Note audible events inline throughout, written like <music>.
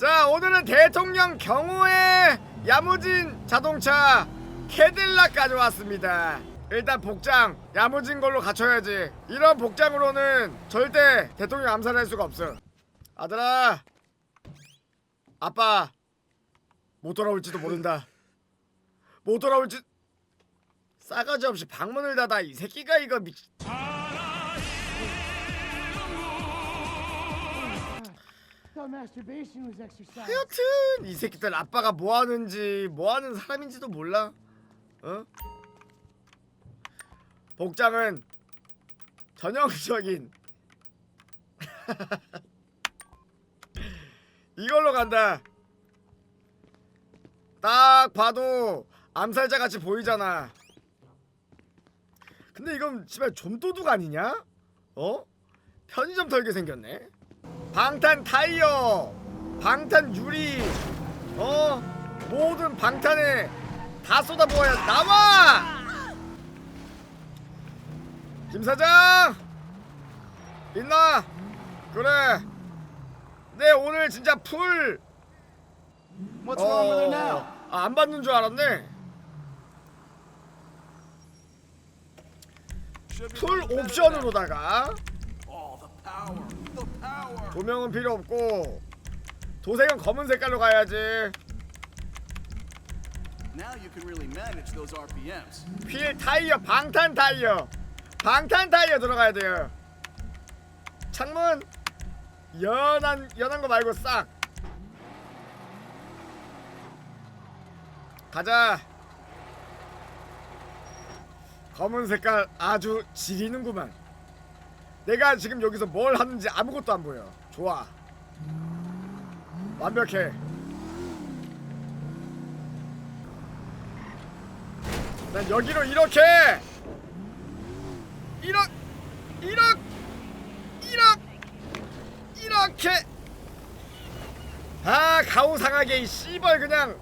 자 오늘은 대통령 경호의 야무진 자동차 캐딜락 가져왔습니다. 일단 복장 야무진 걸로 갖춰야지. 이런 복장으로는 절대 대통령 암살할 수가 없어 아들아 아빠 못 돌아올지도 모른다. 못 돌아올지 싸가지 없이 방문을 닫아 이 새끼가 이거 미... Thought 하여튼 이 새끼들 아빠가 뭐 하는지 뭐 하는 사람인지도 몰라. 어? 복장은 전형적인 <laughs> 이걸로 간다. 딱 봐도 암살자 같이 보이잖아. 근데 이건 집에 좀도둑 아니냐? 어? 편의점 털게 생겼네. 방탄 타이어, 방탄 유리, 어 모든 방탄에 다 쏟아부어야 나와. 김 사장 있나? 그래. 네 오늘 진짜 풀. What's wrong with her 어, now? 아, 안 받는 줄 알았네. 풀 옵션으로다가 조명은 필요 없고 도색은 검은 색깔로 가야지. 휠 타이어 방탄 타이어 방탄 타이어 들어가야 돼요. 창문 연한 연한 거 말고 싹 가자. 검은 색깔 아주 지리는구만. 내가 지금 여기서 뭘 하는지 아무것도 안 보여. 좋아. 완벽해. 난 여기로 이렇게 이렇 이렇 이렇 이렇게 아 가오상하게 이 씨발 그냥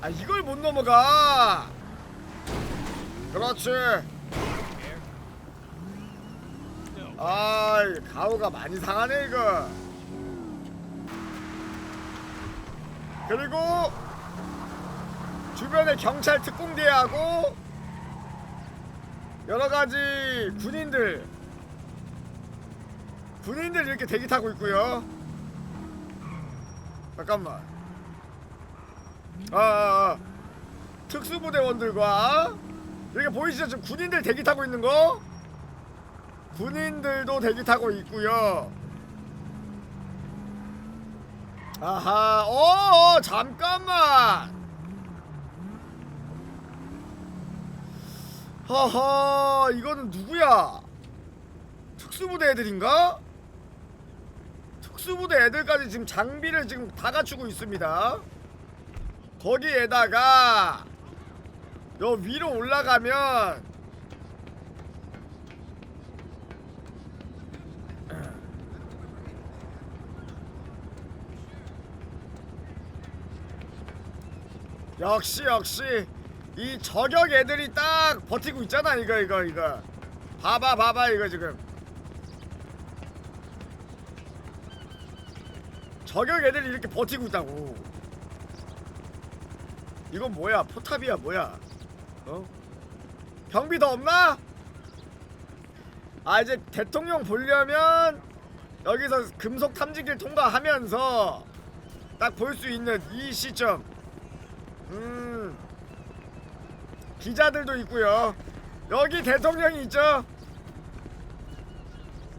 아 이걸 못 넘어가 그렇지 아 가오가 많이 상하네 이거 그리고 주변에 경찰 특공대하고 여러 가지 군인들 군인들 이렇게 대기 타고 있고요. 잠깐만. 아, 아, 아. 특수부대원들과 이렇게 보이시죠? 지금 군인들 대기 타고 있는 거? 군인들도 대기 타고 있고요. 아하, 어, 어 잠깐만. 허허, 이거는 누구야? 특수부대 애들인가? 특수부대 애들까지 지금 장비를 지금 다 갖추고 있습니다. 거기에다가 요 위로 올라가면 역시 역시 이 저격 애들이 딱 버티고 있잖아. 이거 이거 이거. 봐봐 봐봐 이거 지금. 저격 애들이 이렇게 버티고 있다고. 이건 뭐야? 포탑이야 뭐야 어? 경비 더 없나? 아 이제 대통령 보려면 여기서 금속 탐지기를 통과하면서 딱 볼 수 있는 이 시점. 음. 기자들도 있고요. 여기 대통령이 있죠?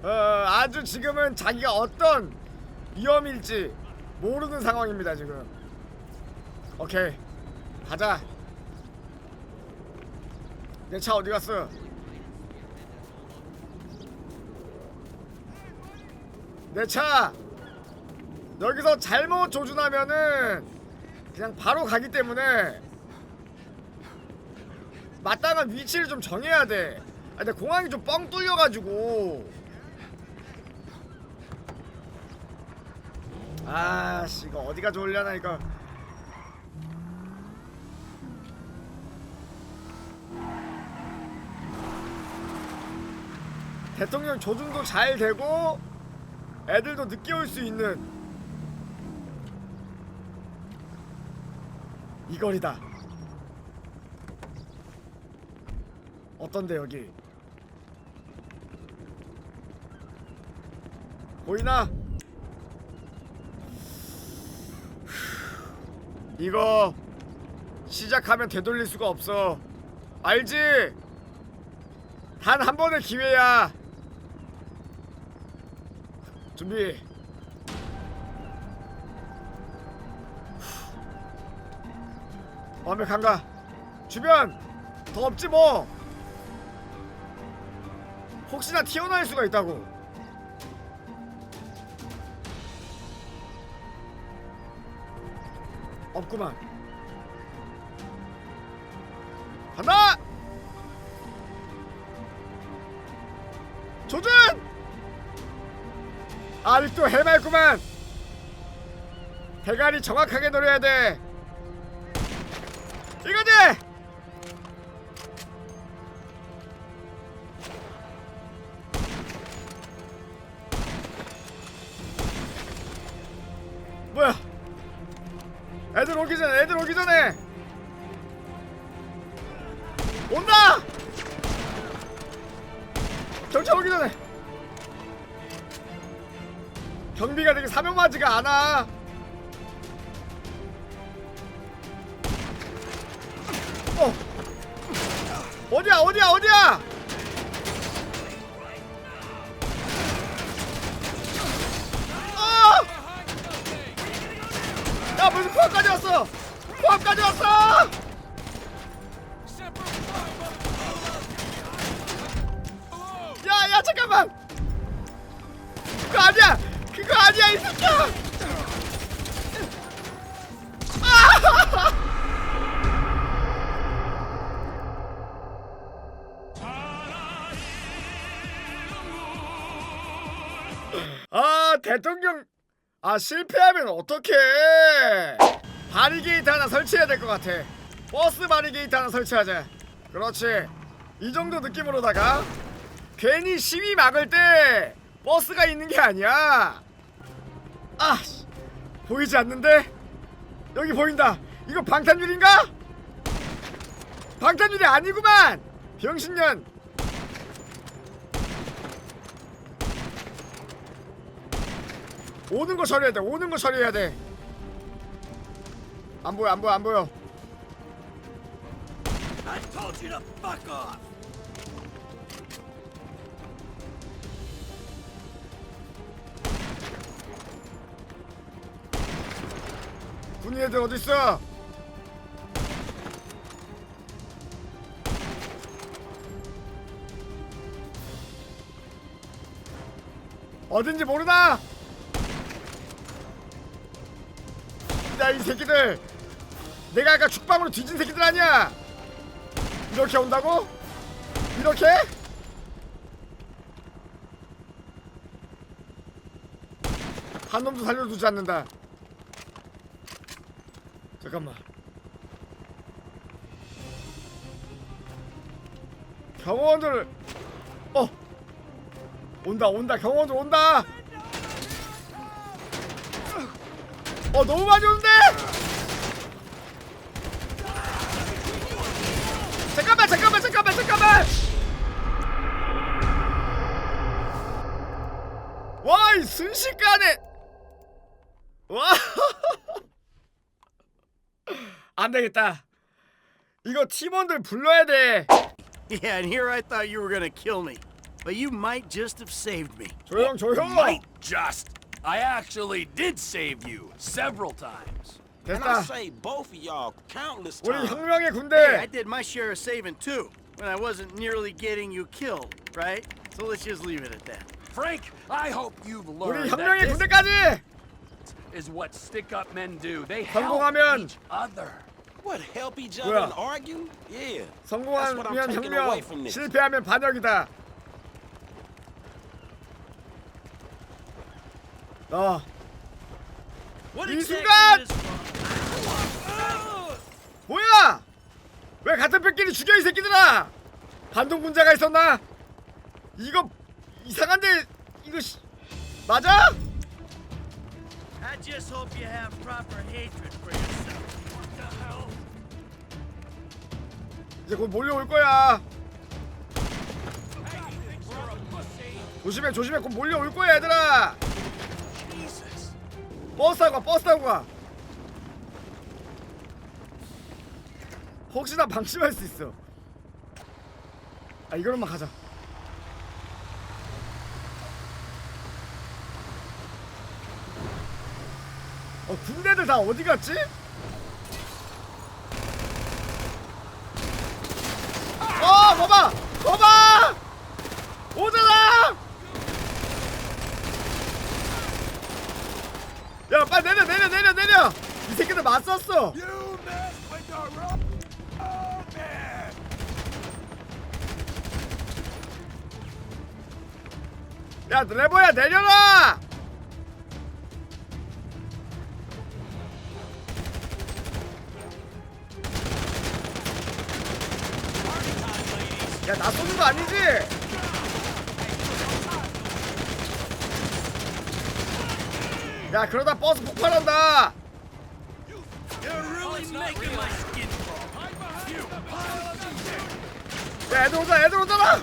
어 아주 지금은 자기가 어떤 위험일지 모르는 상황입니다 지금. 오케이. 가자 내 차 어디 갔어 내 차 여기서 잘못 조준하면은 그냥 바로 가기 때문에 마땅한 위치를 좀 정해야 돼. 아, 근데 공항이 좀 뻥 뚫려가지고. 아씨 이거 어디가 좋으려나 이거. 대통령 조준도 잘 되고 애들도 늦게 올 수 있는 이 거리다. 어떤데 여기? 보이나? 이거 시작하면 되돌릴 수가 없어. 알지? 단 한 번의 기회야. 준비. 완벽한가? 주변 더 없지 뭐. 혹시나 튀어나올 수가 있다고. 없구만. 간다! 조준! 아직도 해맑구만! 대가리 정확하게 노려야 돼! 이거지! 뭐야? 애들 오기 전에 애들 오기 전에 경비가 되게 사명하지가 않아. 어. 어디야 어디야 어디야? 어! 야 무슨 코앞까지 왔어? 코앞까지 왔어? 야야 잠깐만! 그거 아니야 그거 아니야 이 새끼야! 아 대통령! 아 실패하면 어떡해! 바리게이트 하나 설치해야 될 것 같아. 버스 바리게이트 하나 설치하자. 그렇지. 이 정도 느낌으로다가 괜히 시위 막을 때 버스가 있는 게 아니야 아 씨, 보이지 않는데 여기 보인다 이거 방탄유리인가? 방탄유리 아니구만 병신년 오는 거 처리해야 돼. 오는 거 처리해야 돼. 안 보여, 안 보여, 안 보여. I told you to fuck off! 군인 애들 어디 있어? 어딘지 모르나? 야 이 새끼들 내가 아까 죽방으로 뒤진 새끼들 아니야 이렇게 온다고? 이렇게? 한 놈도 살려두지 않는다 잠깐만. 경호원들 어 온다 온다 경호원들 온다! 어 너무 많이 오는데? 잠깐만 잠깐만 잠깐만 잠깐만! 와이 순식간에! 와 안 되겠다. 이거 팀원들 불러야 돼. Yeah, and here I thought you were gonna kill me. But you might just have saved me. 조용 조용. Might just. I actually did save you several times. And I 됐다. saved both of y'all countless 우리 times. 혁명의 Hey, I 군대. did my share of saving too, when I wasn't nearly getting you killed, right? So let's just leave it at that. Frank, I hope you've 우리 learned 혁명의 that this 군대까지. is what stick-up men do. They help 성공하면 each other. What, help each 뭐야? other and argue? Yeah. That's what I'm 성공하면 taking away from 혁명, this. 실패하면 반역이다. 어, What 이 exactly 순간! is- 뭐야? 왜 같은 뼈끼리 죽여 이 새끼들아? 반동 분자가 있었나? 이거 이상한데 이거 씨 맞아? I just hope you have proper hatred for yourself. 이제 곧 몰려올 거야. 조심해 조심해 곧 몰려올 거야 얘들아. 버스 타고 가 버스 타고 가. 혹시나 방심할 수 있어. 아 이거로만 가자. 어 군대들 다 어디 갔지? 어 봐봐 봐봐 오잖아 야 빨리 내려 내려 내려 내려 man. 야 레버야 내려라 야나 쏘는 거 아니지? 야 그러다 버스 폭발한다 야 애들 오자 애들 오잖아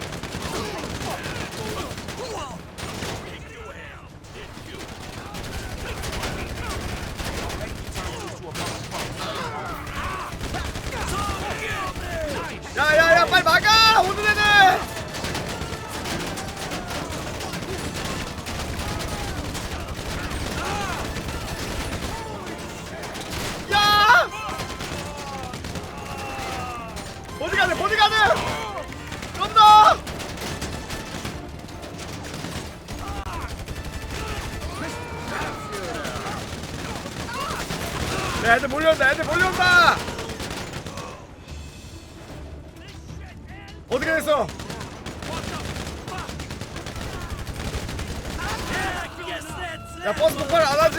Guess that's 야 버스 폭발 안 하지?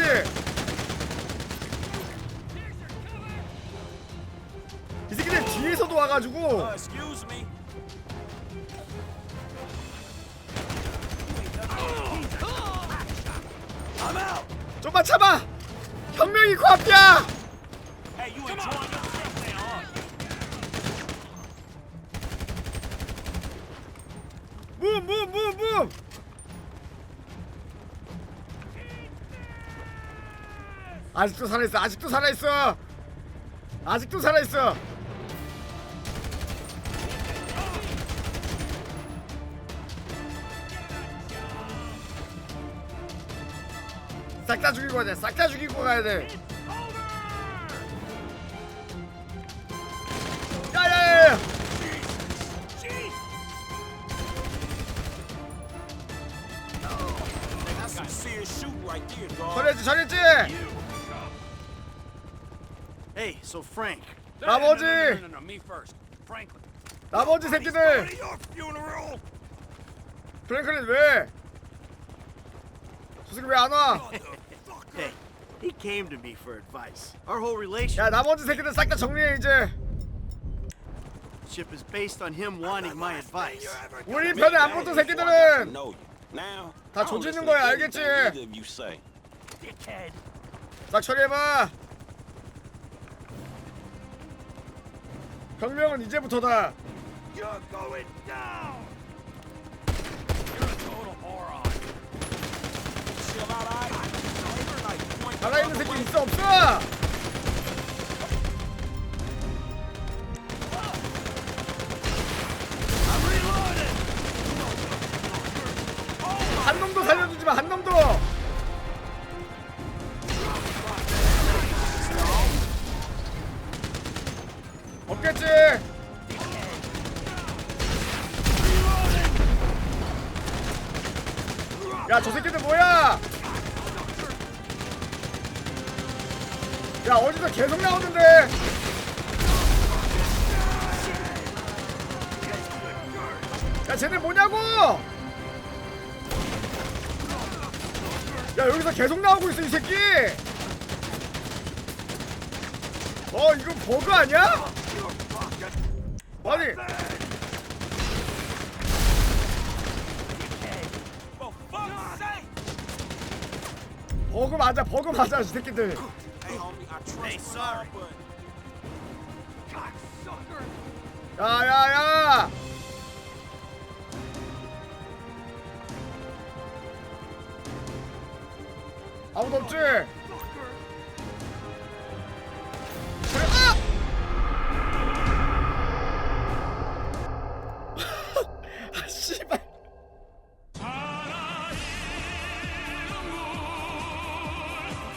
이 새끼들 뒤에서도 와가지고. 좀만 참아. 혁명이 코앞이야 Hey, you enjoying yourself now, huh? 무무무무 아직도 살아있어 아직도 살아있어! 아직도 살아있어! 싹 다 죽이고 가야 돼 싹 다 죽이고 가야 돼 so Frank, No, no, no, 나머지! no, no, no, no, me first. Franklin. 나머지 새끼들 your funeral. 프랭클린 왜? 저 새끼 왜안 와? hey, he came to me for advice. Our whole relationship 야 나머지 새끼들 싹 다 정리해 이제 is based on him wanting my advice. 우리 편에 안 붙은 to 새끼들은 다 조지는 거야, to 알겠지? 싹 처리해봐 혁명은 이제부터다 You're going down. You're a total moron. Chill out, all right? Like, point the 살아있는 새끼. 있어 없어? 한 놈도 살려주지 마, 한 놈도! 야 어디서 계속 나오는데? 야 쟤네 뭐냐고? 야 여기서 계속 나오고 있어 이 새끼! 어 이거 버그 아니야? 아니. 버그 맞아 버그 맞아 이 새끼들. 야야야 아무도 없지?